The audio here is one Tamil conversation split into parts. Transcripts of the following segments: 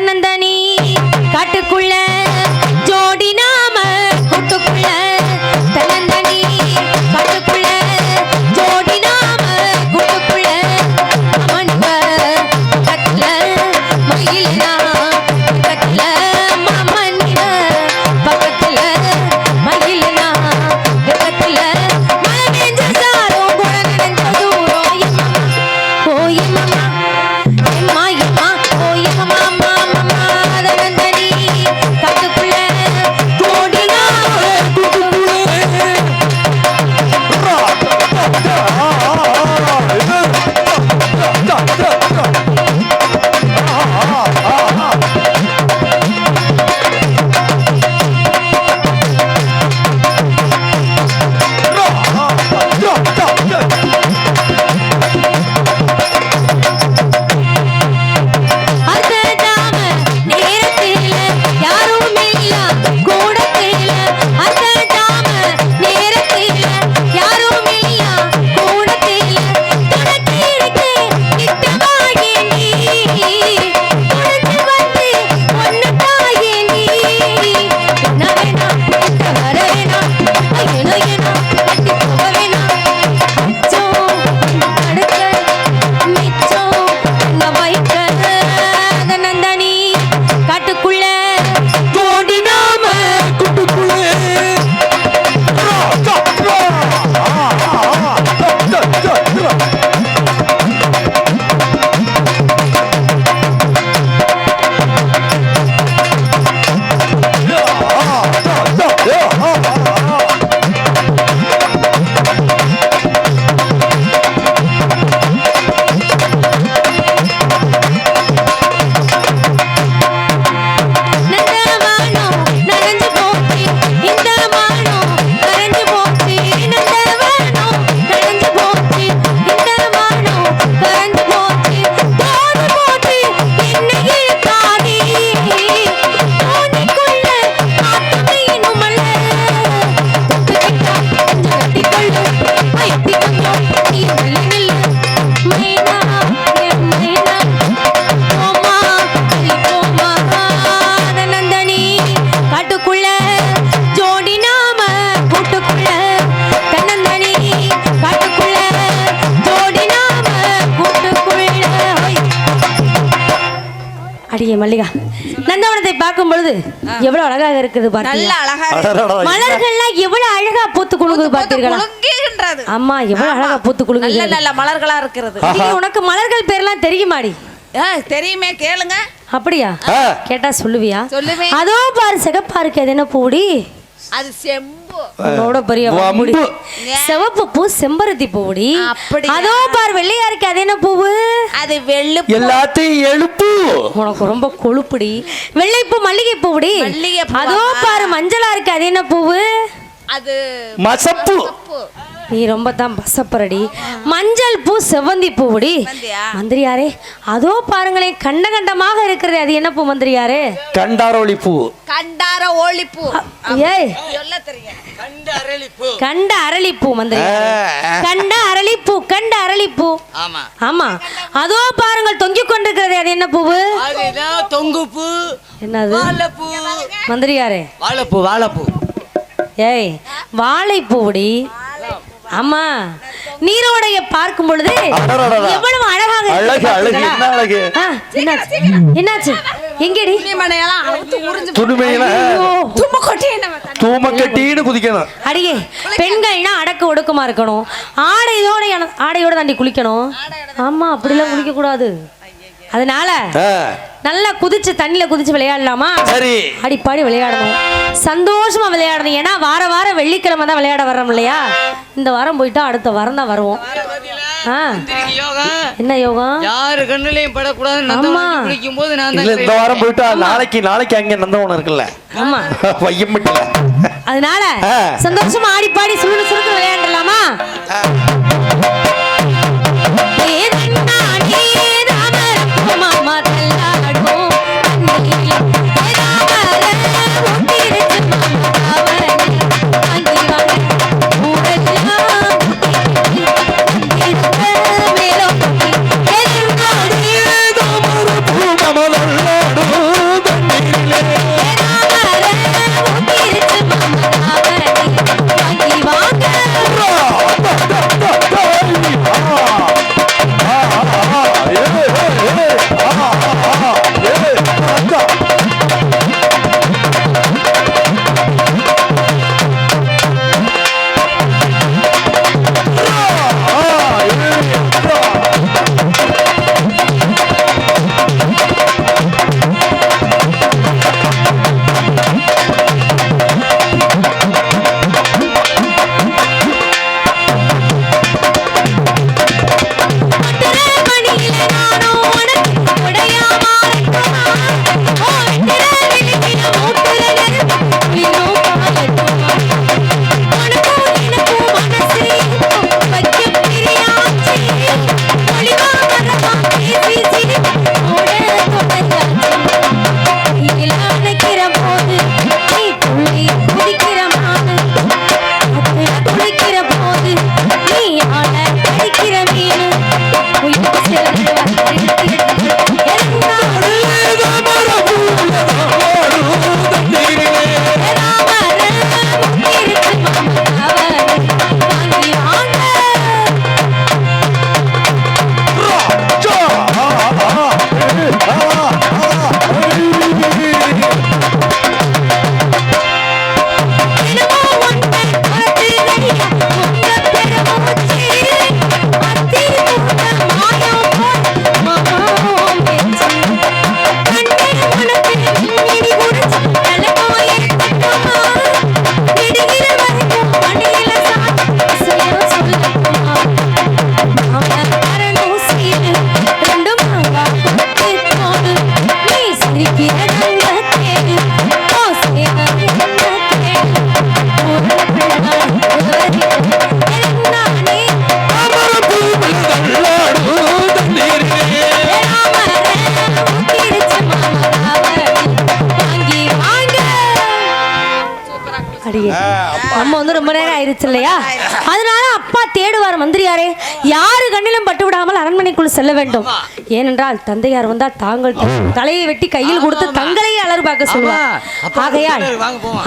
தன்னந்தனி காட்டுக்குள்ள ஜோடினா மல்லிகா. நந்தவனத்தை பார்க்கும் பொழுது எவ்வளவு அழகாக இருக்குது நல்ல அழகா இருக்கு. மலர்கள்லாம் எவ்வளவு அழகா பூத்து குலுங்குது பார்த்தீர்களா. அம்மா எவ்வளவு ஆமா. அழகா பூத்து நல்ல குலுங்குது. நல்ல மலர்களா இருக்கிறது. நீ உனக்கு மலர்கள் பேர்லாம் தெரியுமாடி? தெரியுமே கேளுங்க. அப்படியா. கேட்டா சொல்லுவியா? சொல்லுவேன். அதோ பாரு சிகப்பா இருக்கு. அது என்ன பூடி அது செம்பு உன்னோட பெரிய வம்பு. சிவப்பு பூ செம்பருத்தி பூடி அப்படியா? அதோ பாரு வெள்ளையா இருக்கு. அது என்ன பூவு? அது வெள்ளு எல்லாத்தையும் எழுப்பு. உனக்கு ரொம்ப கொழுப்புடி. வெள்ளைப்பூ மல்லிகை பூடி? அதோ பாரு மஞ்சளா இருக்கு. அது என்ன பூவு? அது மசப்பு. நீ ரொம்ப தான் பசப்பரடி மஞ்சள் பூ செவ்வந்தி பூடி செவ்வந்தியா? மந்திரியாரே அதோ பாருங்களேன் கண்ட கண்டமாக இருக்கிறது அது என்ன பூ மந்திரியாரே? கண்டாரோளி பூ. கண்டார ஓலிப்பூ ஏய். சொல்ல தெரியும் கண்ட அரளிப்பூ மந்திரி ஆ. கண்ட அரளிப்பூ கண்ட அரளிப்பூ ஆமா. ஆமா. அதோ பாருங்கள் தொங்கிக் கொண்டிருக்கிறது அது என்ன பூவு? அதுதான் தொங்குப்பூ என்னது? வாழைப்பூ. மந்திரியாரே. வாழைப்பூ வாழைப்பூ. ஏய் வாழைப்பூடி ஆமா நீரோடைய பார்க்கும் பொழுது. எவ்வளவு அழகாக இருக்கு அழகு, என்னாச்சு என்னாச்சு எங்கடி துணிமணையெல்லாம் அவுத்து உறிஞ்சு துணிமையில. ஐயோ. தும்பு கொட்டி என்ன தூம கட்டின்னு குதிக்கணும். அடியே பெண்கள்னா அடக்க ஒடுக்கமா இருக்கணும். ஆடையோட ஆடையோட தாண்டி குளிக்கணும். ஆமா அப்படிலாம் குளிக்க கூடாது அதனால நல்லா குதிச்சு தண்ணியில குதிச்சு விளையாடலாமா? சரி. அடிப்பாடி விளையாடணும். சந்தோஷமா விளையாடணும். ஏன்னா வார வாரம் வெள்ளிக்கிழமை தான் விளையாட வர்றோம் இல்லையா? இந்த வாரம் போயிட்டா அடுத்த வாரம் தான் வருவோம். என்ன யோகம்? யாரு கண்ணுலயும் படக்கூடாது ஆமா. நந்தவனம் குளிக்கும் போது நான் இல்ல தான் இந்த வாரம் போயிட்டா நாளைக்கு நாளைக்கு அங்க நந்தவனம் இருக்குல்ல. ஆமா. அதனால. சந்தோஷமா ஆடி பாடி சுருண்டு சுருண்டு விளையாடலாமா அடியே. நம்ம வந்து ரொம்ப நேரம் ஆயிருச்சு இல்லையா? அதனால அப்பா தேடுவார் மந்திரியாரே. யாரு கண்ணிலும் பட்டு விடாமல் அரண்மனைக்குள் செல்ல வேண்டும். ஏனென்றால் தந்தையார் வந்தால் தாங்கள் தலையை வெட்டி கையில் கொடுத்து தங்களையே அலறு பார்க்க. அப்பா ஆகையால்.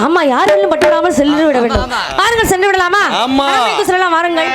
ஆமா யார் கண்ணிலும் பட்டு விடாமல் சென்று விட வேண்டும். ஆமா. வாருங்கள் சென்று விடலாமா செல்லலாம் வாருங்கள்.